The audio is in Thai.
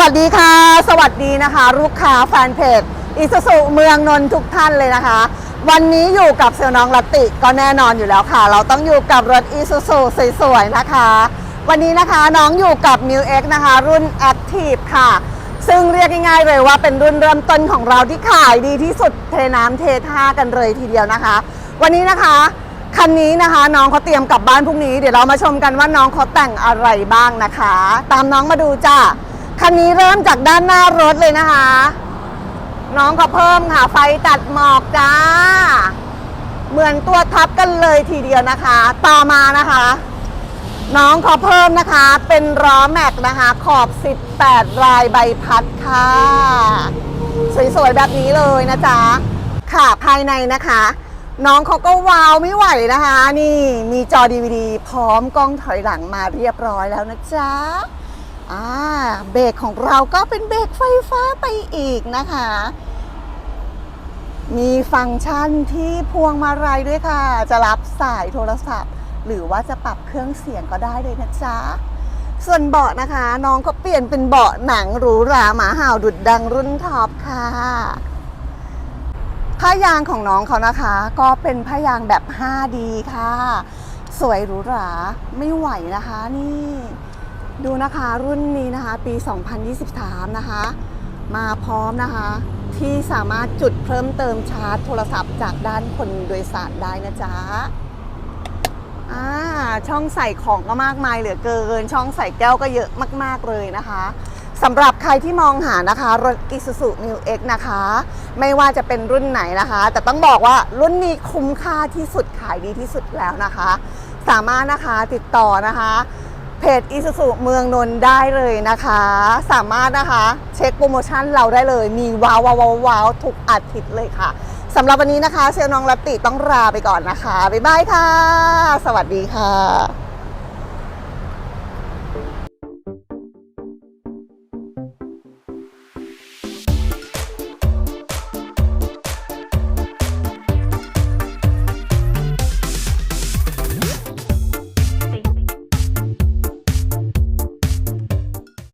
วัสดีค่ะ สวัสดีนะคะ ลูกค้าแฟนเพจอิสุสุเมืองนนท์ทุกท่านเลยนะคะ วันนี้อยู่กับเซลน้องลัตติก็แน่นอนอยู่แล้วค่ะ เราต้องอยู่กับรถอิสุสุสวยๆนะคะ วันนี้นะคะน้องอยู่กับ m ิ X นะคะ รุ่น Active ค่ะ ซึ่งเรียกง่ายๆเลยว่าเป็นรุ่นเริ่มต้นของเราที่ขายดีที่สุดเทน้ำเทท่ากันเลยทีเดียวนะคะ วันนี้นะคะคันนี้นะคะน้องเขาเตรียมกลับบ้านพรุ่งนี้เดี๋ยวเรามาชมกันว่าน้องเขาแต่งอะไรบ้างนะคะ ตามน้องมาดูจ้า คันนี้เริ่มจากด้านหน้ารถเลยนะคะ น้องก็เพิ่มค่ะ ไฟตัดหมอกจ้า เหมือนตัวทับกันเลยทีเดียวนะคะ ต่อมานะคะ น้องขอเพิ่มนะคะ เป็นล้อแม็กนะคะ ขอบ 18 ลายใบพัดค่ะ สวยๆแบบนี้เลยนะจ๊ะค่ะภายในนะคะ น้องเขาก็ว้าวไม่ไหวนะคะ นี่มีจอ DVD พร้อมกล้องถอยหลังมาเรียบร้อยแล้วนะจ๊ะ อ่าเบรกของเราก็เป็นเบรกไฟฟ้าไปอีกนะคะ มีฟังก์ชันที่พวงมาลัยด้วยค่ะ จะรับสายโทรศัพท์ หรือว่าจะปรับเครื่องเสียงก็ได้เลยนะจ๊ะ ส่วนเบาะนะคะ น้องก็เปลี่ยนเป็นเบาะหนังหรูหราหมาห่าวดุดดังรุ่นท็อปค่ะผ้ายางของน้องเขานะคะ ก็เป็นผ้ายางแบบ 5D ค่ะ สวยหรูหราไม่ไหวนะคะนี่ ดูนะคะรุ่นนี้นะคะปี 2023 นะคะ มาพร้อมนะคะ ที่สามารถจุดเพิ่มเติมชาร์จโทรศัพท์จากด้านคนโดยสารได้นะจ๊ะอ่าช่องใส่ของก็มากมายเหลือเกิน ช่องใส่แก้วก็เยอะมาก ๆ เลยนะคะสำหรับใครที่มองหานะคะรถ Isuzu New X นะคะ ไม่ว่าจะเป็นรุ่นไหนนะคะ แต่ต้องบอกว่ารุ่นนี้คุ้มค่าที่สุดขายดีที่สุดแล้วนะคะ สามารถนะคะติดต่อนะคะ เพจอีสุสุเมืองนนท์ได้เลยนะคะ สามารถนะคะเช็คโปรโมชั่นเราได้เลย มีว้าวว้าวว้าวทุกอาทิตย์เลยค่ะสำหรับวันนี้นะคะ เชลลน้องรัตติต้องลาไปก่อนนะคะ บ๊ายบายค่ะ สวัสดีค่ะ